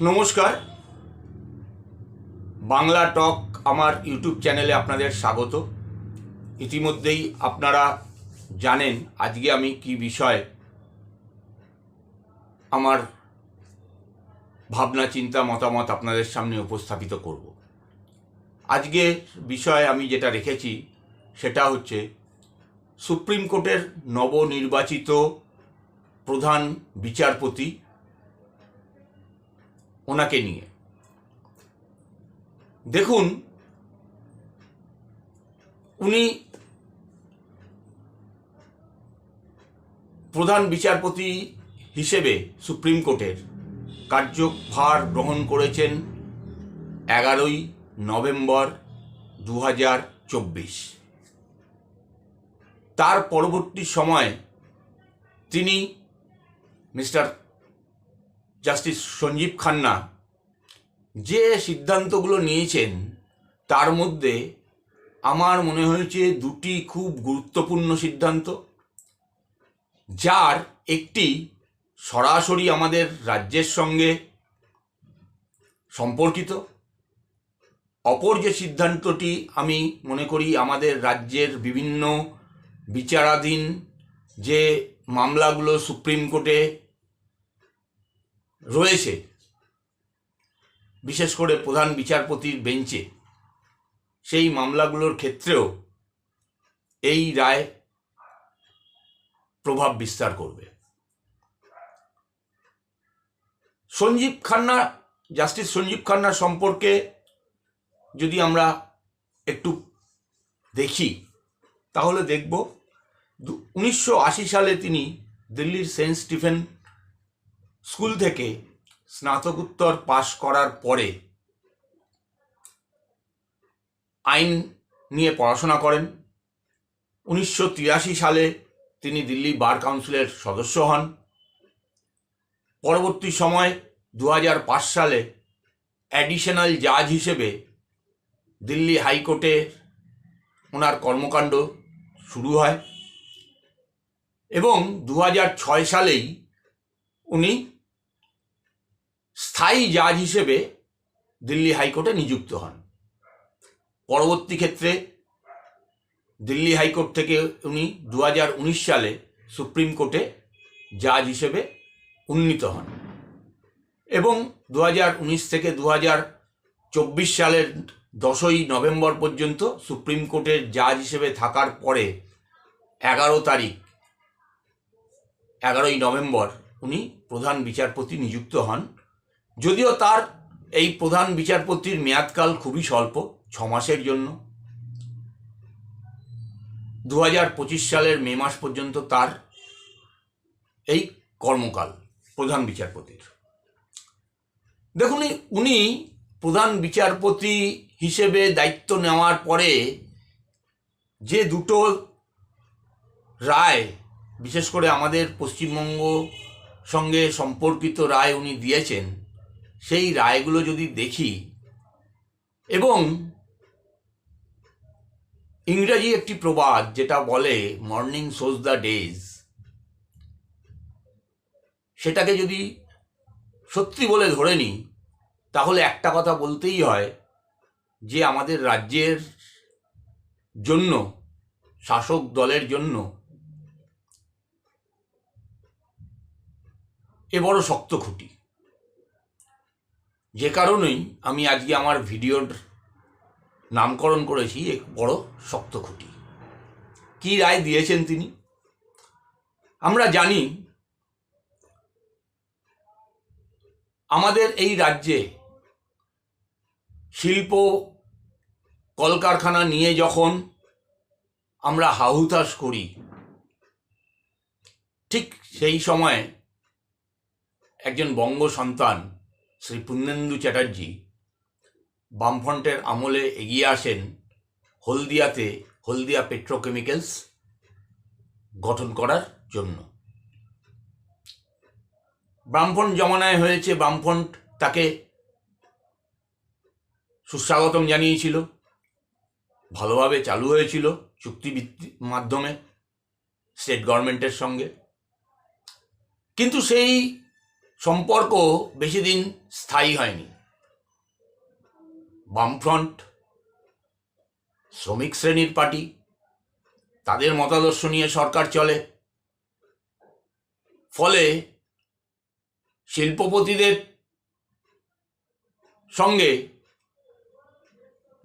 নমস্কার। বাংলা টক আমার ইউটিউব চ্যানেলে আপনাদের স্বাগত। ইতিমধ্যেই আপনারা জানেন আজকে আমি কি বিষয় আমার ভাবনা, চিন্তা, মতামত আপনাদের সামনে উপস্থাপিত করব। আজকে বিষয় আমি যেটা রেখেছি সেটা হচ্ছে সুপ্রিম কোর্টের নবনির্বাচিত প্রধান বিচারপতি ওনাকে নিয়ে। দেখুন, উনি প্রধান বিচারপতি হিসেবে সুপ্রিম কোর্টের কার্যভার গ্রহণ করেছেন এগারোই নভেম্বর দু হাজার চব্বিশ। তার পরবর্তী সময় তিনি মিস্টার জাস্টিস সঞ্জীব খান্না, যে সিদ্ধান্তগুলো নিয়েছেন, তার মধ্যে আমার মনে হয়েছে দুটি খুব গুরুত্বপূর্ণ সিদ্ধান্ত, যার একটি সরাসরি আমাদের রাজ্যের সঙ্গে সম্পর্কিত, অপর যে সিদ্ধান্তটি আমি মনে করি আমাদের রাজ্যের বিভিন্ন বিচারাধীন যে মামলাগুলো সুপ্রিম কোর্টে রয়েছে। বিশেষ করে প্রধান বিচারপতির বেঞ্চে। সেই মামলাগুলোর ক্ষেত্রেও এই রায় প্রভাব বিস্তার করবে। সঞ্জীব খান্না, জাস্টিস সঞ্জীব খান্না সম্পর্কে যদি আমরা একটু দেখি, তাহলে দেখব উনিশশো আশি সালে তিনি দিল্লির সেন্ট স্টিফেন স্কুল থেকে স্নাতকোত্তর পাশ করার পরে আইন নিয়ে পড়াশোনা করেন। উনিশশো তিরাশি সালে তিনি দিল্লি বার কাউন্সিলের সদস্য হন। পরবর্তী সময় দু সালে অ্যাডিশনাল জাজ হিসেবে দিল্লি হাইকোর্টে ওনার কর্মকাণ্ড শুরু হয় এবং দু সালেই উনি স্থায়ী জাজ হিসেবে দিল্লি হাইকোর্টে নিযুক্ত হন। পরবর্তী ক্ষেত্রে দিল্লি হাইকোর্ট থেকে উনি দু হাজার উনিশ সালে সুপ্রিম কোর্টে জাজ হিসেবে উন্নীত হন এবং দু হাজার উনিশ থেকে দু সালের দশই নভেম্বর পর্যন্ত সুপ্রিম কোর্টের জাজ হিসেবে থাকার পরে এগারো তারিখ, এগারোই নভেম্বর উনি প্রধান বিচারপতি নিযুক্ত হন। যদিও তার এই প্রধান বিচারপতির মেয়াদকাল খুবই স্বল্প, ছ মাসের জন্য। দু হাজার পঁচিশ সালের মে মাস পর্যন্ত তার এই কর্মকাল প্রধান বিচারপতির। দেখুন উনি প্রধান বিচারপতি হিসেবে দায়িত্ব নেওয়ার পরে যে দুটো রায়, বিশেষ করে আমাদের পশ্চিমবঙ্গ সঙ্গে সম্পর্কিত রায় উনি দিয়েছেন, সেই রায়গুলো যদি দেখি এবং ইংরাজি একটি প্রবাদ যেটা বলে মর্নিং সোজ দ্য ডেজ সেটাকে যদি সত্যি বলে ধরে নিই, তাহলে একটা কথা বলতেই হয় যে আমাদের রাজ্যের জন্য, শাসক দলের জন্য এ বড় শক্ত খুঁটি। যে কারণেই আমি আজকে আমার ভিডিওর নামকরণ করেছি এক বড় শক্ত খুঁটি। কী রায় দিয়েছেন তিনি? আমরা জানি আমাদের এই রাজ্যে শিল্প কলকারখানা নিয়ে যখন আমরা হাহুতাশ করি, ঠিক সেই সময় একজন বঙ্গ সন্তান শ্রী পূর্ণেন্দু চ্যাটার্জি বামফ্রন্টের আমলে এগিয়ে আসেন হলদিয়াতে হলদিয়া পেট্রোকেমিক্যালস গঠন করার জন্য। বামফ্রন্ট জমানায় হয়েছে, বামফ্রন্ট তাকে সুস্বাগতম জানিয়েছিল, ভালোভাবে চালু হয়েছিল চুক্তিভিত্তির মাধ্যমে, স্টেট গভর্নমেন্টের সঙ্গে। কিন্তু সেই সম্পর্ক বেশি দিন স্থায়ী হয়নি। বামফ্রন্ট, শ্রমিক শ্রেণির পার্টি, তাদের মতাদর্শ নিয়ে সরকার চলে। ফলে শিল্পপতিদের সঙ্গে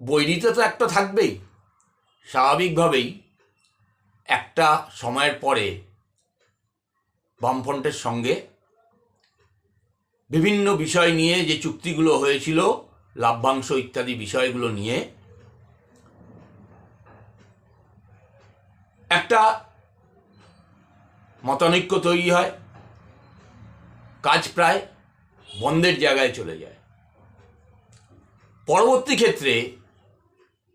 বৈরিতা তো একটা থাকবেই। স্বাভাবিকভাবেই একটা সময়ের পরে বামফ্রন্টের সঙ্গে বিভিন্ন বিষয় নিয়ে যে চুক্তিগুলো হয়েছিল, লাভ্যাংশ ইত্যাদি বিষয়গুলো নিয়ে। একটা মতানৈক্য তৈরি হয়। কাজ প্রায় বন্ধের জায়গায় চলে যায়। পরবর্তী ক্ষেত্রে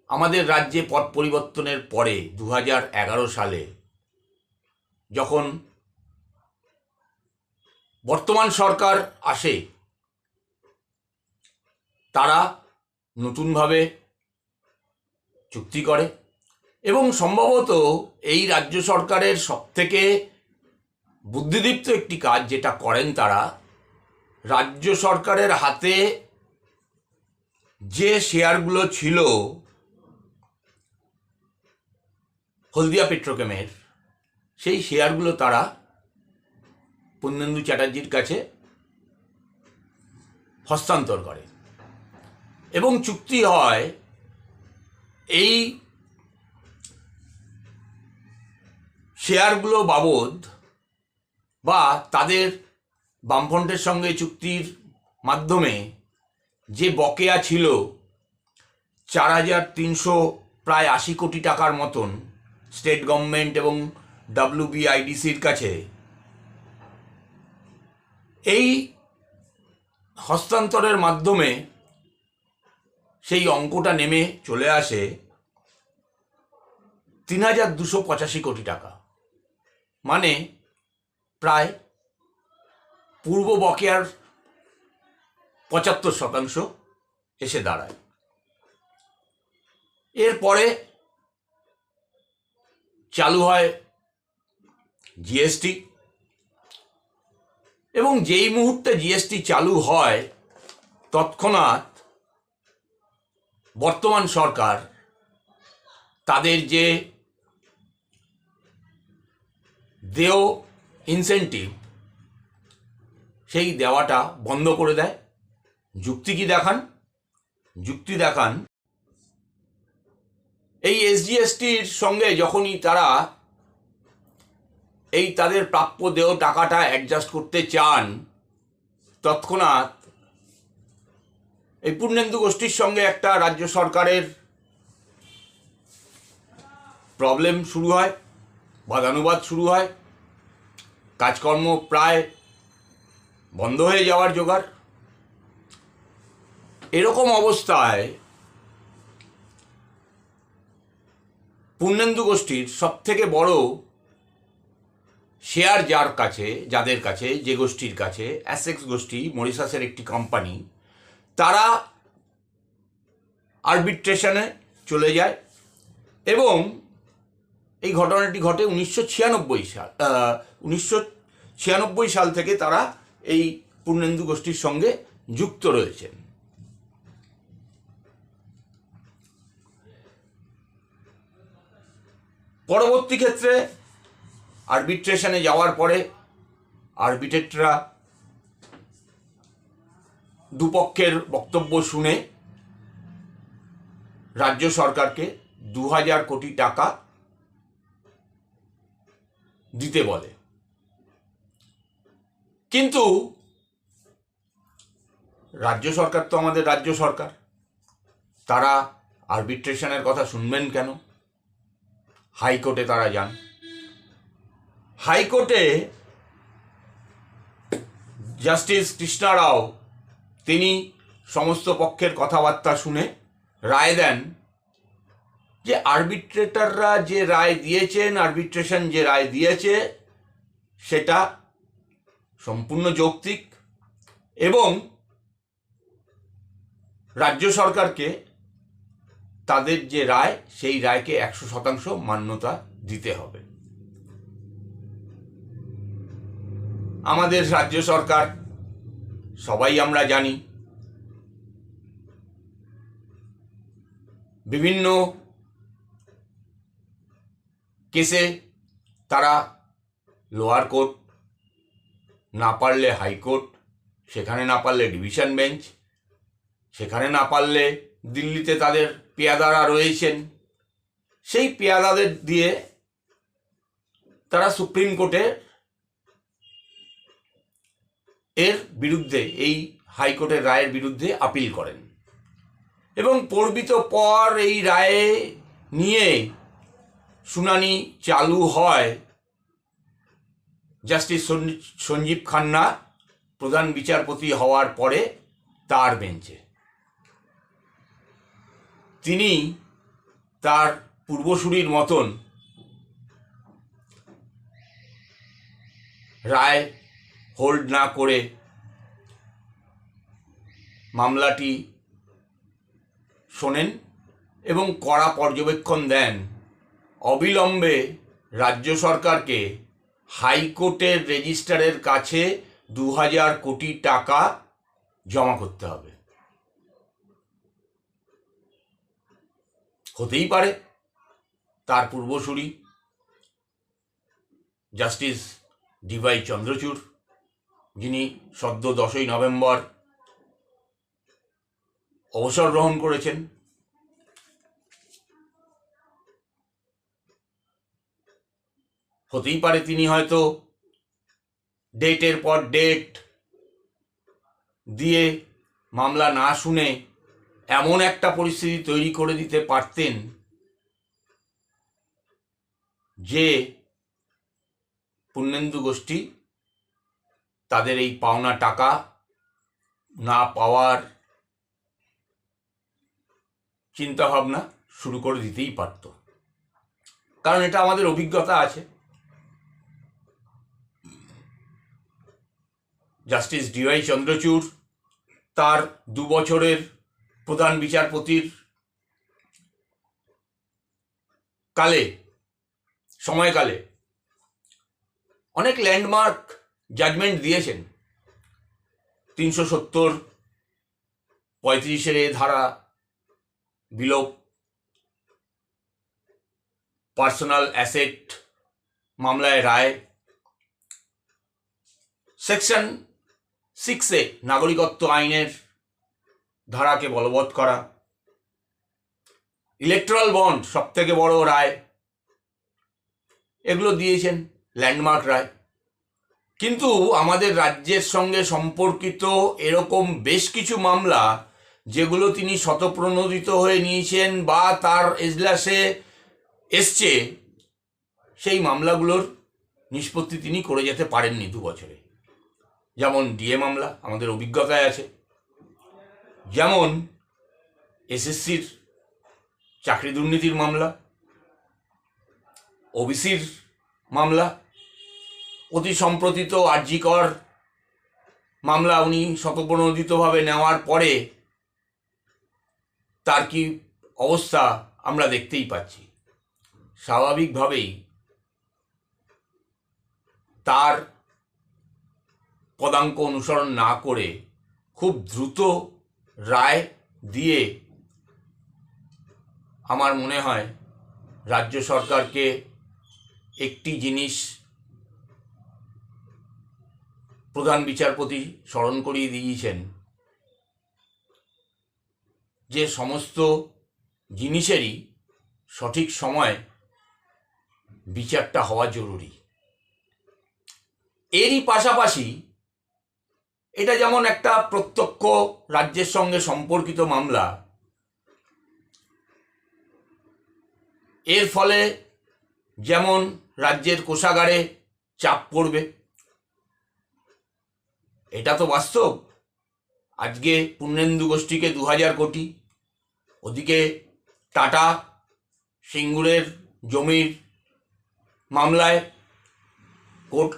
আমাদের রাজ্যে পট পরিবর্তনের পরে দু হাজার এগারো সালে যখন বর্তমান সরকার আসে, তারা নতুনভাবে চুক্তি করে এবং সম্ভবত এই রাজ্য সরকারের সবথেকে বুদ্ধিদীপ্ত একটি কাজ যেটা করেন তারা, রাজ্য সরকারের হাতে যে শেয়ারগুলো ছিল হলদিয়া পেট্রোকেমের, সেই শেয়ারগুলো তারা পূর্ণেন্দু চ্যাটার্জির কাছে হস্তান্তর করে। এবং চুক্তি হয় এই শেয়ারগুলো বাবদ বা তাদের বামফ্রন্টের সঙ্গে চুক্তির মাধ্যমে যে বকেয়া ছিল চার হাজার তিনশো প্রায় আশি কোটি টাকার মতন, স্টেট গভর্নমেন্ট এবং ডাব্লিউবিআইডিসির কাছে এই হস্তান্তরের মাধ্যমে সেই অঙ্কটা নেমে চলে আসে তিন হাজার দুশো পঁচাশি কোটি টাকা। মানে প্রায় পূর্ব বকেয়ার পঁচাত্তর শতাংশ এসে দাঁড়ায়। এরপরে চালু হয় জিএসটি। এবং যেই মুহূর্তে জিএসটি চালু হয়, তৎক্ষণাৎ বর্তমান সরকার তাদের যে দেও ইনসেন্টিভ সেই দেওয়াটা বন্ধ করে দেয়। যুক্তি কি দেখান? যুক্তি দেখান, এই এসজিএসটির সঙ্গে যখনই তারা এই তাদের প্রাপ্য দেহ টাকাটা অ্যাডজাস্ট করতে চান, তৎক্ষণাৎ এই পূর্ণেন্দু গোষ্ঠীর সঙ্গে একটা রাজ্য সরকারের প্রবলেম শুরু হয়, বাদানুবাদ শুরু হয়, কাজকর্ম প্রায় বন্ধ হয়ে যাওয়ার জোগাড়। এরকম অবস্থায় পূর্ণেন্দু গোষ্ঠীর সব থেকে বড় শেয়ার যার কাছে, যাদের কাছে, যে গোষ্ঠীর কাছে অ্যাসেক্স গোষ্ঠী মরিশাসের একটি কোম্পানি তারা আরবিট্রেশনে চলে যায় এবং এই ঘটনাটি ঘটে উনিশশো ছিয়ানব্বই সাল উনিশশো ছিয়ানব্বই সাল থেকে তারা এই পূর্ণেন্দু গোষ্ঠীর সঙ্গে যুক্ত রয়েছেন পরবর্তী ক্ষেত্রে আরবিট্রেশনে যাওয়ার পরে আরবিট্রেটরা দুপক্ষের বক্তব্য শুনে রাজ্য সরকারকে দু হাজার কোটি টাকা দিতে বলে। কিন্তু রাজ্য সরকার তো আমাদের রাজ্য সরকার। তারা আরবিট্রেশনের কথা শুনবেন কেন? হাইকোর্টে তারা যান। হাইকোর্টে জাস্টিস কৃষ্ণা রাও, তিনি সমস্ত পক্ষের কথাবার্তা শুনে রায় দেন যে আরবিট্রেটররা যে রায় দিয়েছেন আরবিট্রেশন যে রায় দিয়েছে, সেটা সম্পূর্ণ যৌক্তিক এবং রাজ্য সরকারকে তাদের যে রায়, সেই রায়কে একশো শতাংশ মান্যতা দিতে হবে। আমাদের রাজ্য সরকার, সবাই আমরা জানি। বিভিন্ন কেসে তারা লোয়ার কোর্ট, না পারলে হাইকোর্ট সেখানে না পারলে ডিভিশন বেঞ্চ, সেখানে না পারলে দিল্লিতে তাদের পেয়াদারা রয়েছেন। সেই পেয়াদাদের দিয়ে তারা সুপ্রিম কোর্টে এর বিরুদ্ধে, এই হাইকোর্টের রায়ের বিরুদ্ধে আপিল করেন। এবং পর্বিত পর এই রায়ে নিয়ে শুনানি চালু হয় জাস্টিস সঞ্জী- সঞ্জীব খান্না, প্রধান বিচারপতি হওয়ার পরে তার বেঞ্চে। তিনি তার পূর্বসূরির মতন রায় হোল্ড না করে মামলাটি শোনেন এবং কড়া পর্যবেক্ষণ দেন। অবিলম্বে রাজ্য সরকারকে হাইকোর্টের রেজিস্ট্রারের কাছে দু হাজার কোটি টাকা জমা করতে হবে। হতেই পারে, তার পূর্বসূরি, জাস্টিস ডিওয়াই চন্দ্রচূড়। যিনি সদ্য দশই নভেম্বর অবসর গ্রহণ করেছেন। হতেই পারে তিনি হয়তো ডেটের পর ডেট দিয়ে মামলা না শুনে এমন একটা পরিস্থিতি তৈরি করে দিতে পারতেন যে পুণ্যেন্দু গোষ্ঠী তাদের এই পাওনা টাকা না পাওয়ার চিন্তাভাবনা শুরু করে দিতেই পারত। কারণ এটা আমাদের অভিজ্ঞতা আছে। জাস্টিস ডিওয়াই চন্দ্রচূড় তার দু বছরের প্রধান বিচারপতির কালে, সময়কালে অনেক ল্যান্ডমার্ক জাজমেন্ট দিয়েছেন। তিনশো সত্তর, পঁয়ত্রিশের এ ধারা বিলোপ পার্সোনাল অ্যাসেট মামলায় রায়। সেকশন সিক্সে নাগরিকত্ব আইনের ধারাকে বলবৎ করা। ইলেকট্রাল বন্ড সব থেকে বড় রায়। এগুলো দিয়েছেন ল্যান্ডমার্ক রায়। কিন্তু আমাদের রাজ্যের সঙ্গে সম্পর্কিত এরকম বেশ কিছু মামলা যেগুলো তিনি শতপ্রণোদিত হয়ে নিয়েছেন বা তার এজলাসে এসছে, সেই মামলাগুলোর নিষ্পত্তি তিনি করে যেতে পারেননি দু বছরে। যেমন ডিএ মামলা আমাদের অভিজ্ঞতায় আছে, যেমন এসএসসির চাকরি দুর্নীতির মামলা, ওবিসির মামলা অতি সম্প্রতি তো আর্জিকর মামলা উনি শতপ্রণোদিতভাবে নেওয়ার পরে তার কি অবস্থা আমরা দেখতেই পাচ্ছি। স্বাভাবিকভাবেই তার পদাঙ্ক অনুসরণ না করে খুব দ্রুত রায় দিয়ে আমার মনে হয় রাজ্য সরকারকে একটি জিনিস প্রধান বিচারপতি স্মরণ করিয়ে দিয়েছেন যে সমস্ত জিনিসেরই সঠিক সময় বিচারটা হওয়া জরুরি। এরই পাশাপাশি এটা যেমন একটা প্রত্যক্ষ রাজ্যের সঙ্গে সম্পর্কিত মামলা, এর ফলে যেমন রাজ্যের কোষাগারে চাপ পড়বে এটা তো বাস্তব। আজকে পূর্ণেন্দু গোষ্ঠীকে দু হাজার কোটি, ওদিকে টাটা সিঙ্গুরের জমির মামলায় কোর্ট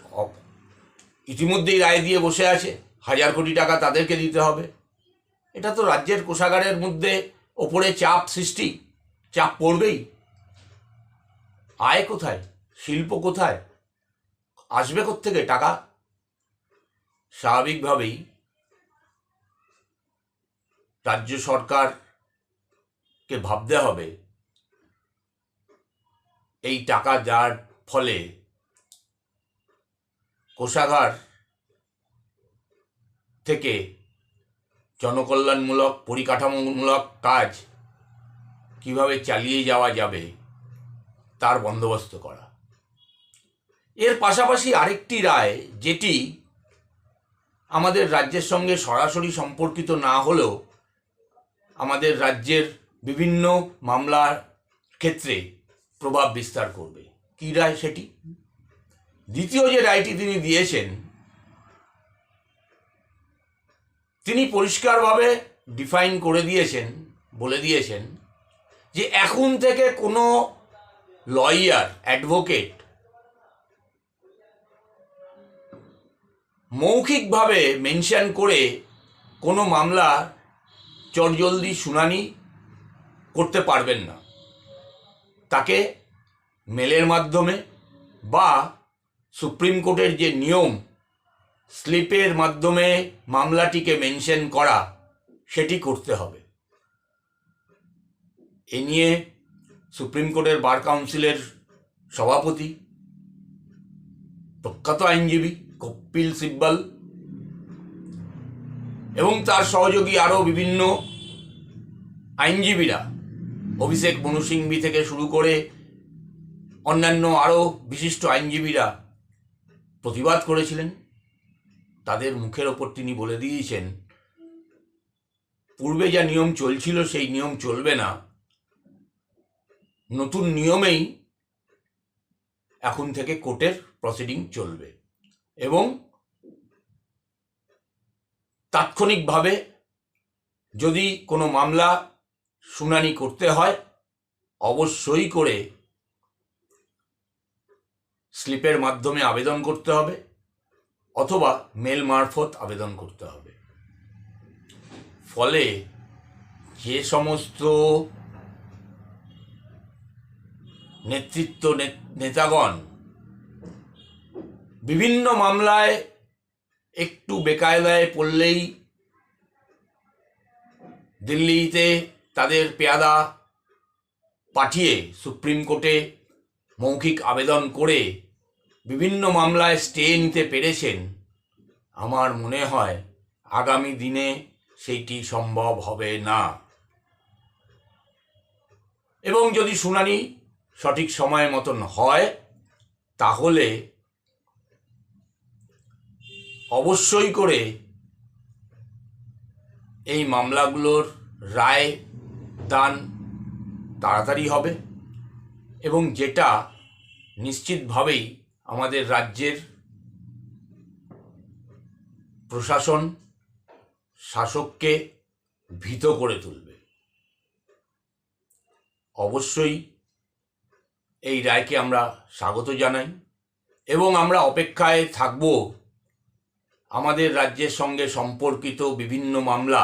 ইতিমধ্যেই রায় দিয়ে বসে আছে, হাজার কোটি টাকা তাদেরকে দিতে হবে। এটা তো রাজ্যের কোষাগারের মধ্যে ওপরে চাপ সৃষ্টি, চাপ পড়বেই। আয় কোথায়? শিল্প কোথায়? আসবে থেকে টাকা স্বাভাবিকভাবেই রাজ্য সরকারকে ভাবতে হবে, এই টাকা দেওয়ার ফলে কোষাগার থেকে জনকল্যাণমূলক, পরিকাঠামোমূলক কাজ কীভাবে চালিয়ে যাওয়া যাবে তার বন্দোবস্ত করা। এর পাশাপাশি আরেকটি রায়, যেটি আমাদের রাজ্যের সঙ্গে সরাসরি সম্পর্কিত না হলেও আমাদের রাজ্যের বিভিন্ন মামলার ক্ষেত্রে প্রভাব বিস্তার করবে। কী রায় সেটি? দ্বিতীয় যে রায়টি তিনি দিয়েছেন, তিনি পরিষ্কারভাবে ডিফাইন করে দিয়েছেন, বলে দিয়েছেন যে এখন থেকে কোনো লয়ার অ্যাডভোকেট মৌখিকভাবে মেনশন করে কোনো মামলা চটজলদি শুনানি করতে পারবেন না। তাকে মেলের মাধ্যমে বা সুপ্রিম কোর্টের যে নিয়ম, স্লিপের মাধ্যমে মামলাটিকে মেনশন করা, সেটি করতে হবে। এ নিয়ে সুপ্রিম কোর্টের বার কাউন্সিলের সভাপতি, প্রখ্যাত আইনজীবী কপিল সিব্বল এবং তার সহযোগী আরও বিভিন্ন আইনজীবীরা। অভিষেক মনু থেকে শুরু করে অন্যান্য আরও বিশিষ্ট আইনজীবীরা প্রতিবাদ করেছিলেন। তাদের মুখের ওপর তিনি বলে দিয়েছেন, পূর্বে যা নিয়ম চলছিল সেই নিয়ম চলবে না। নতুন নিয়মেই এখন থেকে কোর্টের প্রসিডিং চলবে। এবং তাৎক্ষণিকভাবে যদি কোনো মামলা শুনানি করতে হয়, অবশ্যই করে স্লিপের মাধ্যমে আবেদন করতে হবে অথবা মেল মারফত আবেদন করতে হবে। ফলে যে সমস্ত নেতৃত্ব নেতাগণ বিভিন্ন মামলায় একটু বেকায়দায় পড়লেই দিল্লিতে তাদের পেয়াদা পাঠিয়ে সুপ্রিম কোর্টে মৌখিক আবেদন করে বিভিন্ন মামলায় স্টে নিতে পেরেছেন, আমার মনে হয় আগামী দিনে সেইটি সম্ভব হবে না। এবং যদি শুনানি সঠিক সময় মতন হয়, তাহলে অবশ্যই করে এই মামলাগুলোর রায় দান তাড়াতাড়ি হবে এবং যেটা নিশ্চিতভাবেই আমাদের রাজ্যের প্রশাসন, শাসককে ভীত করে তুলবে। অবশ্যই এই রায়কে আমরা স্বাগত জানাই এবং আমরা অপেক্ষায় থাকব আমাদের রাজ্যের সঙ্গে সম্পর্কিত বিভিন্ন মামলা,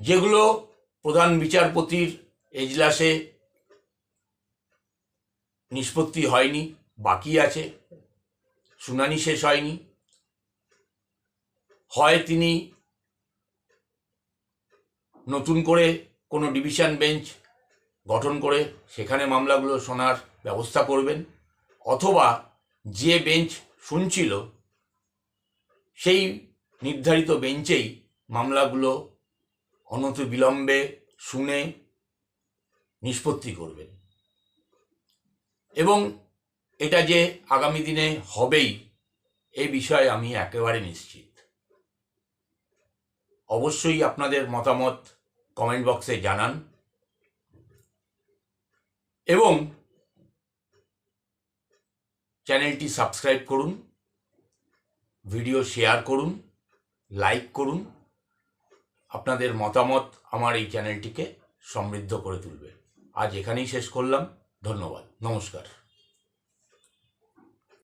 যেগুলো প্রধান বিচারপতির এজলাসে নিষ্পত্তি হয়নি, বাকি আছে, শুনানি শেষ হয়নি। হয় তিনি নতুন করে কোনো ডিভিশন বেঞ্চ গঠন করে সেখানে মামলাগুলো শোনার ব্যবস্থা করবেন, অথবা যে বেঞ্চ শুনছিল সেই নির্ধারিত বেঞ্চেই মামলাগুলো অনতি বিলম্বে শুনে নিষ্পত্তি করবেন। এবং এটা যে আগামী দিনে হবেই, এ বিষয়ে আমি একেবারে নিশ্চিত। অবশ্যই আপনাদের মতামত কমেন্ট বক্সে জানান। এবং চ্যানেলটি সাবস্ক্রাইব করুন। ভিডিও শেয়ার করুন, লাইক করুন। আপনাদের মতামত আমার এই চ্যানেলটিকে সমৃদ্ধ করে তুলবে। আজ এখানেই শেষ করলাম। ধন্যবাদ। নমস্কার।